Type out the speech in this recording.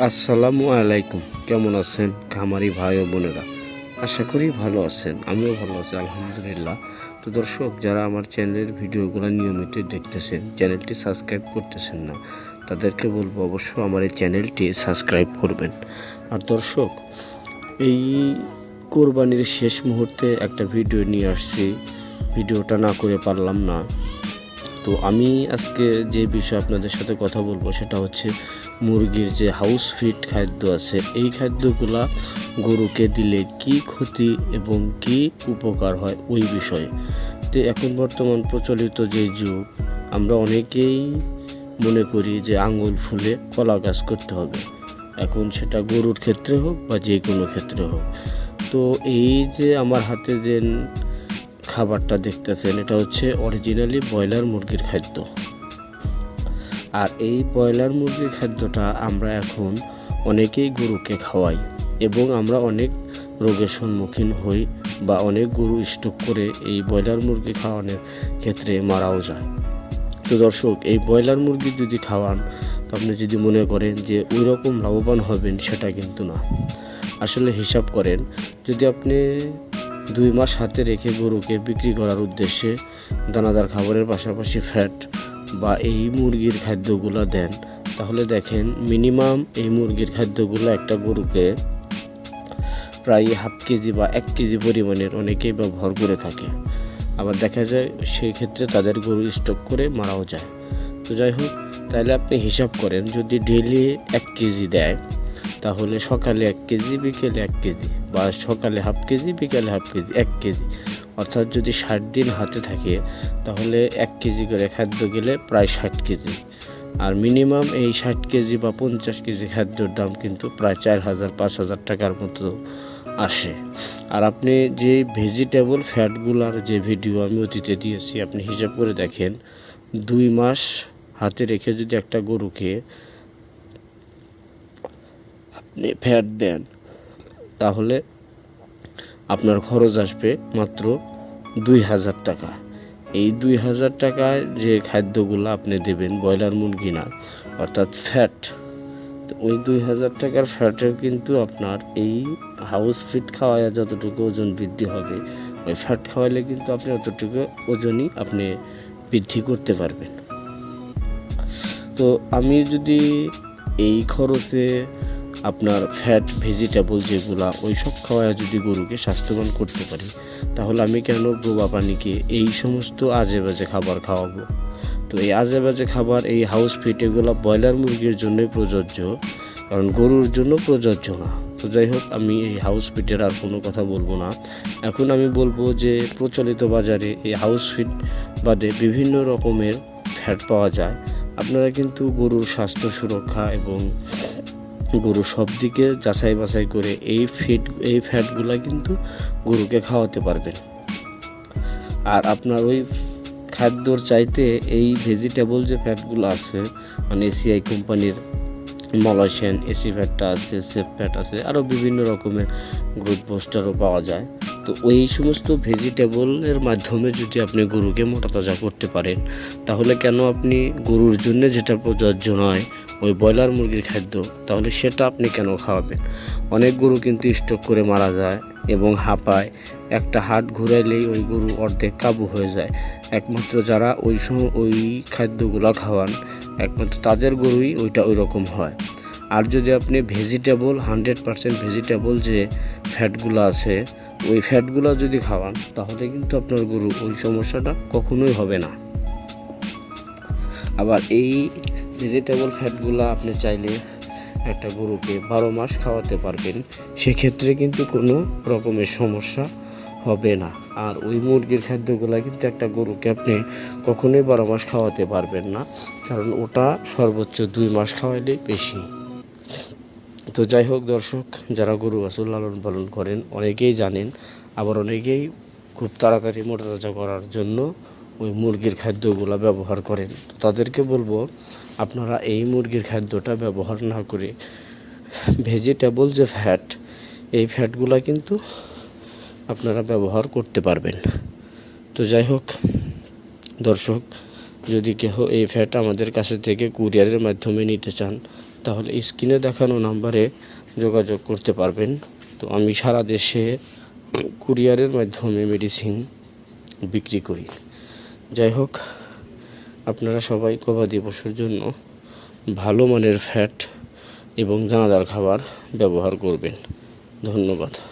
আসসালামু আলাইকুম। কেমন আছেন খামারি ভাই ও বোনেরা? আশা করি ভালো আছেন, আমিও ভালো আছি, আলহামদুলিল্লাহ। তো দর্শক, যারা আমার চ্যানেলের ভিডিওগুলো নিয়মিত দেখতেছেন, চ্যানেলটি সাবস্ক্রাইব করতেছেন না, তাদেরকে বলব অবশ্য আমার এই চ্যানেলটি সাবস্ক্রাইব করবেন। আর দর্শক, এই কোরবানির শেষ মুহূর্তে একটা ভিডিও নিয়ে আসছি। ভিডিওটা না করে পারলাম না। তো আমি আজকে যে বিষয়ে আপনাদের সাথে কথা বলব, সেটা হচ্ছে মুরগির যে হাউস ফিড খাদ্য আছে, এই খাদ্যগুলা গরুকে দিলে কি ক্ষতি এবং কি উপকার হয় ওই বিষয়ে। তো এখন বর্তমান প্রচলিত যে যুগ, আমরা অনেকেই মনে করি যে আঙুল ফুলে কলা গাছ করতে হবে। এখন সেটা গরুর ক্ষেত্রে হোক বা যে কোনো ক্ষেত্রে হোক। তো এই যে আমার হাতে যে খাবারটা দেখতেছেন, এটা হচ্ছে অরিজিনালি ব্রয়লার মুরগির খাদ্য। আর এই ব্রয়লার মুরগির খাদ্যটা আমরা এখন অনেকেই গরুকে খাওয়াই এবং আমরা অনেক রোগের সম্মুখীন হই বা অনেক গরু স্টক করে এই ব্রয়লার মুরগি খাওয়ানোর ক্ষেত্রে মারাও যায়। তো দর্শক, এই ব্রয়লার মুরগি যদি খাওয়ান আপনি যদি মনে করেন যে ওই রকম লাভবান হবেন, সেটা কিন্তু না। আসলে হিসাব করেন, যদি আপনি দুই মাস হাতে রেখে গরুকে বিক্রি করার উদ্দেশ্যে দানাদার খাবারের পাশাপাশি ফ্যাট বা এই মুরগির খাদ্যগুলো দেন, তাহলে দেখেন মিনিমাম এই মুরগির খাদ্যগুলো একটা গরুকে প্রায় হাফ কেজি বা এক কেজি পরিমাণের অনেকেই ব্যবহার করে থাকে। আবার দেখা যায় সেই ক্ষেত্রে তাদের গরু স্টক করে মারাও যায়। তো যাই হোক, তাহলে আপনি হিসাব করেন, যদি ডেইলি এক কেজি দেয়, তাহলে সকালে এক কেজি, বিকেলে এক কেজি বা সকালে হাফ কেজি, বিকেলে হাফ কেজি, এক কেজি। অর্থাৎ যদি ষাট দিন হাতে থাকে, তাহলে এক কেজি করে খাদ্য গেলে প্রায় ষাট কেজি। আর মিনিমাম এই ষাট কেজি বা পঞ্চাশ কেজি খাদ্যর দাম কিন্তু প্রায় চার হাজার, পাঁচ হাজার টাকার মতো আসে। আর আপনি যে ভেজিটেবল ফ্যাটগুলার যে ভিডিও আমি অতীতে দিয়েছি, আপনি হিসাব করে দেখেন, দুই মাস হাতে রেখে যদি একটা গরুকে আপনি ফ্যাট দেন, তাহলে আপনার খরচ আসবে মাত্র দুই হাজার টাকা। এই দুই হাজার টাকায় যে খাদ্যগুলো আপনি দেবেন, ব্রয়লার মুরগি না, অর্থাৎ ফ্যাট ওই দুই হাজার টাকার ফ্যাটেও কিন্তু আপনার এই হাউস ফিট খাওয়ায় যতটুকু ওজন বৃদ্ধি হবে, ওই ফ্যাট খাওয়াইলে কিন্তু আপনি অতটুকু ওজনই আপনি বৃদ্ধি করতে পারবেন। তো আমি যদি এই খরচে আপনার ফ্যাট ভেজিটেবল যেগুলা, ওই সব খাওয়ায় যদি গরুকে স্বাস্থ্যবান করতে পারি, তাহলে আমি কেন গোবা পানিকে এই সমস্ত আজে বাজে খাবার খাওয়াবো? তো এই আজে বাজে খাবার, এই হাউস ফিট এগুলো ব্রয়লার মুরগির জন্যই প্রযোজ্য, কারণ গরুর জন্য প্রযোজ্য না। তো যাই হোক, আমি এই হাউস ফিটের আর কোনো কথা বলব না। এখন আমি বলব যে, প্রচলিত বাজারে এই হাউস ফিট বাদে বিভিন্ন রকমের ফ্যাট পাওয়া যায়। আপনারা কিন্তু গরুর স্বাস্থ্য সুরক্ষা এবং গরু? সব দিকে যাচাই বাছাই করে এই ফিট এই ফ্যাটগুলা কিন্তু গরুকে খাওয়াতে পারবেন। আর আপনার ওই খাদ্যর চাইতে এই ভেজিটেবল যে ফ্যাটগুলো আছে মানে এসিআই কোম্পানির মলাইসেন এসি ফ্যাটটা আছে সেফ ফ্যাট আছে আরও বিভিন্ন রকমের গ্রোথ পোস্টারও পাওয়া যায়। তো ওই সমস্ত ভেজিটেবলের মাধ্যমে যদি আপনি গরুকে মোটা তাজা করতে পারেন, তাহলে কেন আপনি গরুর জন্য যেটা প্রযোজ্য নয় ওই ব্রয়লার মুরগির খাদ্য, তাহলে সেটা আপনি কেন খাওয়াবেন? অনেক গরু কিন্তু স্টক করে মারা যায় এবং হাঁপায়। একটা হাট ঘুরাইলেই ওই গরু অর্ধেক কাবু হয়ে যায়। একমাত্র যারা ওই সময় ওই খাদ্যগুলো খাওয়ান, একমাত্র তাদের গরুই ওইটা ওই রকম হয়। আর যদি আপনি ভেজিটেবল হান্ড্রেড পারসেন্ট ভেজিটেবল যে ফ্যাটগুলো আছে, ওই ফ্যাটগুলো যদি খাওয়ান, তাহলে কিন্তু আপনার গরু ওই সমস্যাটা কখনোই হবে না। আবার এই ভেজিটেবল ফ্যাটগুলো আপনি চাইলে একটা গরুকে বারো মাস খাওয়াতে পারবেন। সেক্ষেত্রে কিন্তু কোনো রকমের সমস্যা হবে না। আর ওই মুরগির খাদ্যগুলো কিন্তু একটা গরুকে আপনি কখনোই বারো মাস খাওয়াতে পারবেন না, কারণ ওটা সর্বোচ্চ দুই মাস খাওয়াইলে বেশি। তো যাই হোক দর্শক, যারা গরু বাছুর লালন পালন করেন, অনেকেই জানেন, আবার অনেকেই খুব তাড়াতাড়ি মোটা তাজা করার জন্য ওই মুরগির খাদ্যগুলো ব্যবহার করেন। তাদেরকে বলব আপনারা এই মুরগির খাদ্যটা ব্যবহার না করে ভেজিটেবল যে ফ্যাট এই ফ্যাটগুলো কিন্তু আপনারা ব্যবহার করতে পারবেন। তো যাই হোক, দর্শক, যদি কেহ এই ফ্যাট আমাদের কাছে থেকে কুরিয়ারের মাধ্যমে নিতে চান, তাহলে স্ক্রিনে দেখানো নাম্বারে যোগাযোগ করতে পারবেন। তো আমি সারা দেশে কুরিয়ারের মাধ্যমে মেডিসিন বিক্রি করি। যাই হোক আপনারা সবাই গবাদি পশুর জন্য ভালো মানের ফ্যাট এবং দানাদার খাবার ব্যবহার করবেন। ধন্যবাদ।